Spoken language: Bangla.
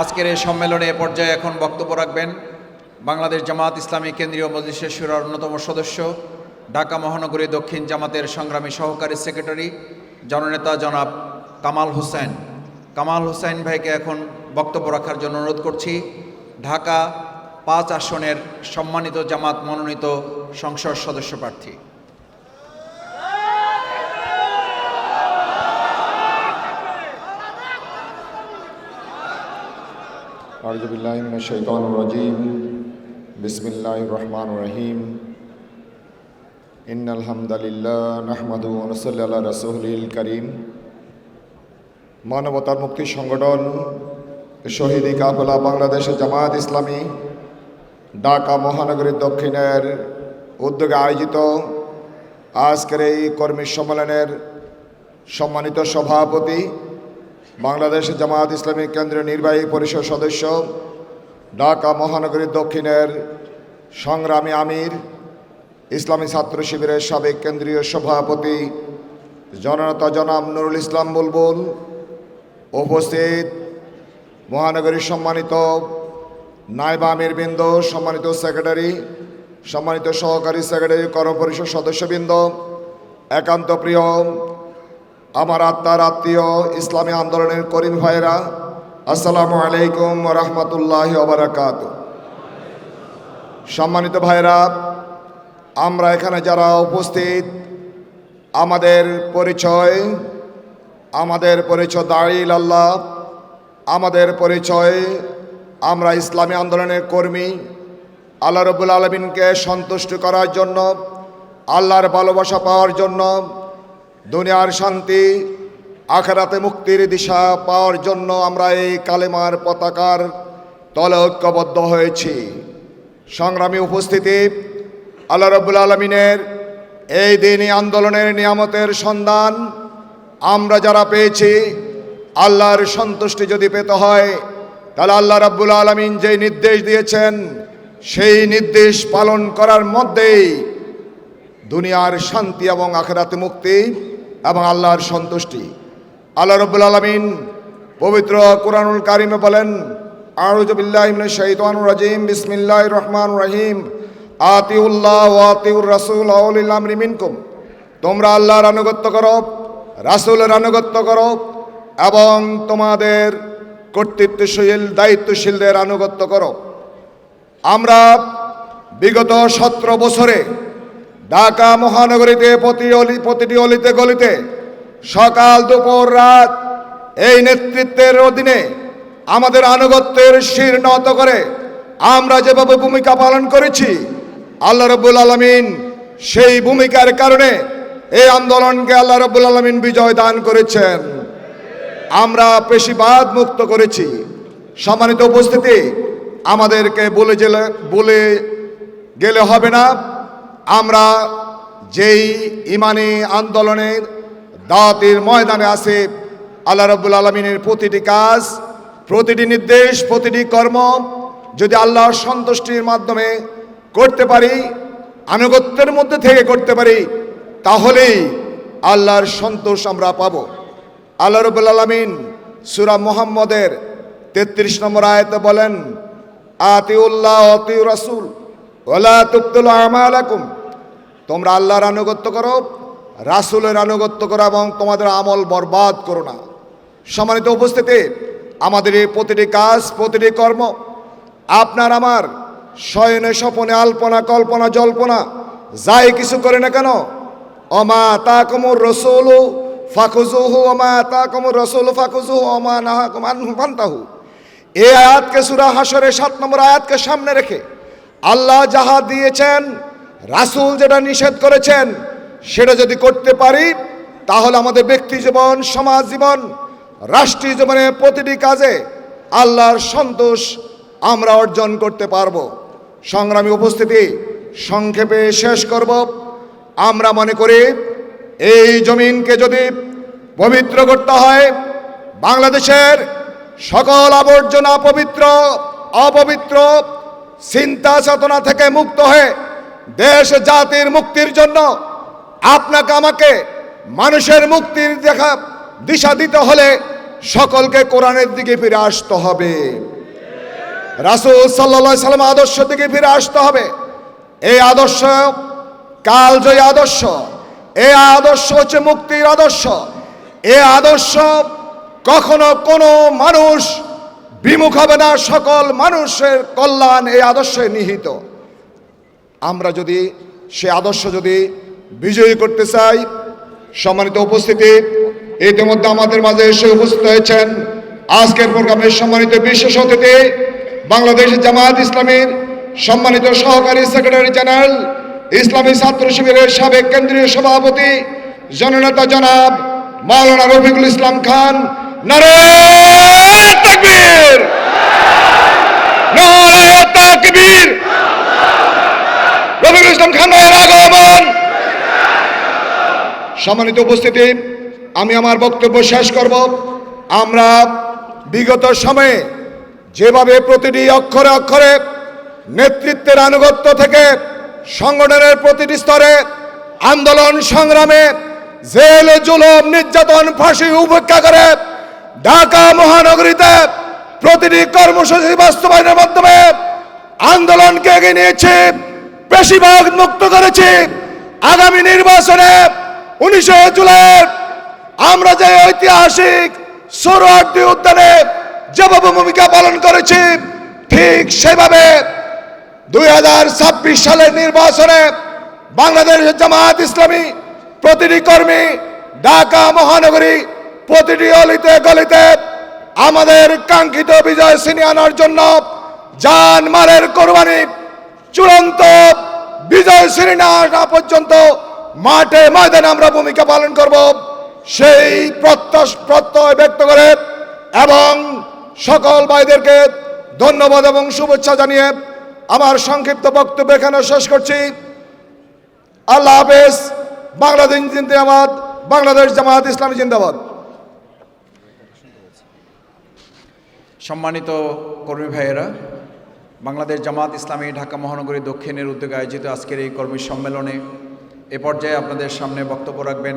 আজকের এই সম্মেলনে এ পর্যায়ে এখন বক্তব্য রাখবেন বাংলাদেশ জামাত ইসলামী কেন্দ্রীয় মজলিসের সুরার অন্যতম সদস্য, ঢাকা মহানগরী দক্ষিণ জামাতের সংগ্রামী সহকারী সেক্রেটারি, জননেতা জনাব কামাল হোসেন। কামাল হোসেন ভাইকে এখন বক্তব্য রাখার জন্য অনুরোধ করছি। ঢাকা পাঁচ আসনের সম্মানিত জামাত মনোনীত সংসদ সদস্য প্রার্থী। আরজবিল্লাহিমিনশাইতানুরজিম বিসমিল্লাহ রহমান রহিম ইন আলহামদুলিল্লাহ নাহমাদু আনসল্লা রসুলিল করিম মানবতার মুক্তি সংগঠন, শহীদ কাফেলা বাংলাদেশের জামায়াত ইসলামী, ঢাকা মহানগরীর দক্ষিণের উদ্যোগে আয়োজিত আজকের এই কর্মী সম্মেলনের সম্মানিত সভাপতি বাংলাদেশ জামায়াত ইসলামী কেন্দ্রীয় নির্বাহী পরিষদ সদস্য, ঢাকা মহানগরীর দক্ষিণের সংগ্রামী আমির, ইসলামী ছাত্র শিবিরের সাবেক কেন্দ্রীয় সভাপতি জননেতা জনাব নুরুল ইসলাম বুলবুল, উপস্থিত মহানগরীর সম্মানিত নাইবা আমির বৃন্দ, সম্মানিত সেক্রেটারি, সম্মানিত সহকারী সেক্রেটারি কর্মপরিষদ সদস্যবৃন্দ, একান্ত প্রিয় আমার আত্মার আত্মীয় ইসলামী আন্দোলনের করিম ভাইরা আসসালামু আলাইকুম রহমতুল্লাহ ওবরাকাত সম্মানিত ভাইরা আমরা এখানে যারা উপস্থিত, আমাদের পরিচয় আমাদের পরিচয় দাঁড়িল আল্লাহ, আমাদের পরিচয় আমরা ইসলামী আন্দোলনের কর্মী, আল্লাহ রবুল আলমিনকে সন্তুষ্ট করার জন্য, আল্লাহর ভালোবাসা পাওয়ার জন্য দুনিয়ার শান্তি, আখেরাতে মুক্তির দিশা পাওয়ার জন্য আমরা এই কালেমার পতাকার তলে ঐক্যবদ্ধ হয়েছি। সংগ্রামী উপস্থিতি, আল্লাহ রব্বুল আলমিনের এই দিনই আন্দোলনের নিয়ামতের সন্ধান আমরা যারা পেয়েছি, আল্লাহর সন্তুষ্টি যদি পেতে হয়, তাহলে আল্লাহ রাব্বুল আলমিন যে নির্দেশ দিয়েছেন, সেই নির্দেশ পালন করার মধ্যেই দুনিয়ার শান্তি এবং আখেরাতে মুক্তি এবং আল্লাহর সন্তুষ্টি। আল্লাহ রব্বুল আলমিন পবিত্র কোরআনুল কারিমে বলেন রাজিম রহমান রহিম। আতিউল্লাহ তোমরা আল্লাহর আনুগত্য করো, রাসুলের আনুগত্য করো এবং তোমাদের কর্তৃত্বশীল, দায়িত্বশীলদের আনুগত্য করো। আমরা বিগত সতেরো বছরে ঢাকা মহানগরীতে প্রতি অলি, প্রতিটি অলিতে গলিতে সকাল, দুপুর, রাত এই নেতৃত্বের অধীনে আমাদের আনুগত্যের শির নত করে আমরা যেভাবে ভূমিকা পালন করেছি, আল্লাহ রব্বুল আলমিন সেই ভূমিকার কারণে এই আন্দোলনকে আল্লাহ রব্বুল আলমিন বিজয় দান করেছেন। আমরা পেশিবাদ মুক্ত করেছি। সম্মানিত উপস্থিতি, আমাদেরকে বলে গেলে বলে গেলে হবে না। আমরা যেই ইমানি আন্দোলনের দাওয়াতের ময়দানে আছে, আল্লাহ রব্বুল আলমিনের প্রতিটি কাজ, প্রতিটি নির্দেশ, প্রতিটি কর্ম যদি আল্লাহর সন্তুষ্টির মাধ্যমে করতে পারি, আনুগত্যের মধ্যে থেকে করতে পারি, তাহলেই আল্লাহর সন্তোষ আমরা পাবো। আল্লাহ রবুল আলমিন সুরা মোহাম্মদের তেত্রিশ নম্বর আয়তে বলেন, আতিউল্লাহ অতিউ রাসুল ওলা তুপ্তুল আমালাকুম। তোমরা আল্লাহর আনুগত্য করো, রাসুলের আনুগত্য করো এবং তোমাদের আমল বরবাদ করো না। সম্মানিত উপস্থিতি, আমাদের এই প্রতিটি কাজ, প্রতিটি কর্ম, আপনার আমার শয়নে স্বপনে আলপনা, কল্পনা, জল্পনা, যাই কিছু করে না কেন, অমা তা কমর রসুল ফাকুজুহু অমা তা কমর রসুল ফাকুজুহু অমা নাহা এই আয়াতকে, সুরা হাসরের সাত নম্বর আয়াতকে সামনে রেখে আল্লাহ যাহা দিয়েছেন রাসূল যেটা নিষেধ করেছেন, সেটা যদি করতে পারি, তাহলে আমাদের ব্যক্তি জীবন, সমাজ জীবন, রাষ্ট্রীয় জীবনে প্রতিটি কাজে আল্লাহর সন্তোষ আমরা অর্জন করতে পারব। সংগ্রামী উপস্থিতি সংক্ষেপে শেষ করব। আমরা মনে করি, এই জমিনকে যদি পবিত্র করতে হয়, বাংলাদেশের সকল আবর্জনা পবিত্র, অপবিত্র চিন্তা চেতনা থেকে মুক্ত হয়ে দেশ জাতির মুক্তির জন্য আপনাকে আমাকে মানুষের মুক্তির দেখা দিশা দিতে হলে সকলকে কোরআনের দিকে ফিরে আসতে হবে। রাসূল সাল্লাল্লাহু সাল্লাম আদর্শ দিকে ফিরে আসতে হবে। এই আদর্শ কালজয়ী আদর্শ, এই আদর্শ হচ্ছে মুক্তির আদর্শ। এ আদর্শ কখনো কোনো মানুষ বিমুখ হবে না, সকল মানুষের কল্যাণ এই আদর্শে নিহিত। আমরা যদি সে আদর্শ যদি বিজয়ী করতে চাই, সম্মানিত উপস্থিতি, ইতিমধ্যে আমাদের মাঝে এসে উপস্থিত হয়েছেন আজকের প্রোগ্রামের সম্মানিত বিশেষ অতিথি, বাংলাদেশ জামায়াত ইসলামীর সম্মানিত সহকারী সেক্রেটারি জেনারেল, ইসলামী ছাত্র শিবিরের সাবেক কেন্দ্রীয় সভাপতি, জননেতা জনাব মাওলানা রফিকুল ইসলাম খান নারে তাকবীর নারে তাকবীর রফিকুল ইসলাম খান ভাইয়ের আগমন সম্মানিত উপস্থিতি, আমি আমার বক্তব্য শেষ করব। আমরা বিগত সময়ে যেভাবে প্রতিটি অক্ষরে অক্ষরে নেতৃত্বের আনুগত্য থেকে সংগঠনের প্রতিটি স্তরে আন্দোলন সংগ্রামে জেল, জুলম, নির্যাতন, ফাঁসি উপেক্ষা করে ঢাকা মহানগরীতে প্রতিটি কর্মসূচি বাস্তবায়নের মাধ্যমে আন্দোলনকে এগিয়ে নিয়েছে, বেশিরভাগ মুক্ত করেছি। আগামী নির্বাচনে উনিশে জুলাই, আমরা যে ঐতিহাসিক সোহরাওয়ার্দী উদ্যানে যেভাবে ভূমিকা পালন করেছি, ঠিক সেভাবে দুই হাজার ছাব্বিশ সালের নির্বাচনে বাংলাদেশ জামায়াত ইসলামী প্রতিটি কর্মী, ঢাকা মহানগরী প্রতিটি অলিতে গলিতে আমাদের কাঙ্ক্ষিত বিজয় ছিনিয়ে আনার জন্য জান মালের কোরবানি চূড়ান্ত বিজয় শ্রেণি না পর্যন্ত মাঠে ময়দানে আমরা ভূমিকা পালন করব। সেই প্রত্যাশ, প্রত্যয় ব্যক্ত করে এবং সকল ভাইদেরকে ধন্যবাদ এবং শুভেচ্ছা জানিয়ে আমার সংক্ষিপ্ত বক্তব্য এখানে শেষ করছি। আল্লাহ হাফেজ, বাংলাদেশ জিন্দাবাদ বাংলাদেশ জামায়াত ইসলামী জিন্দাবাদ। সম্মানিত কর্মী ভাইয়েরা, বাংলাদেশ জামাত ইসলামী ঢাকা মহানগরী দক্ষিণের উদ্যোগে আয়োজিত আজকের এই কর্মী সম্মেলনে এ পর্যায়ে আপনাদের সামনে বক্তব্য রাখবেন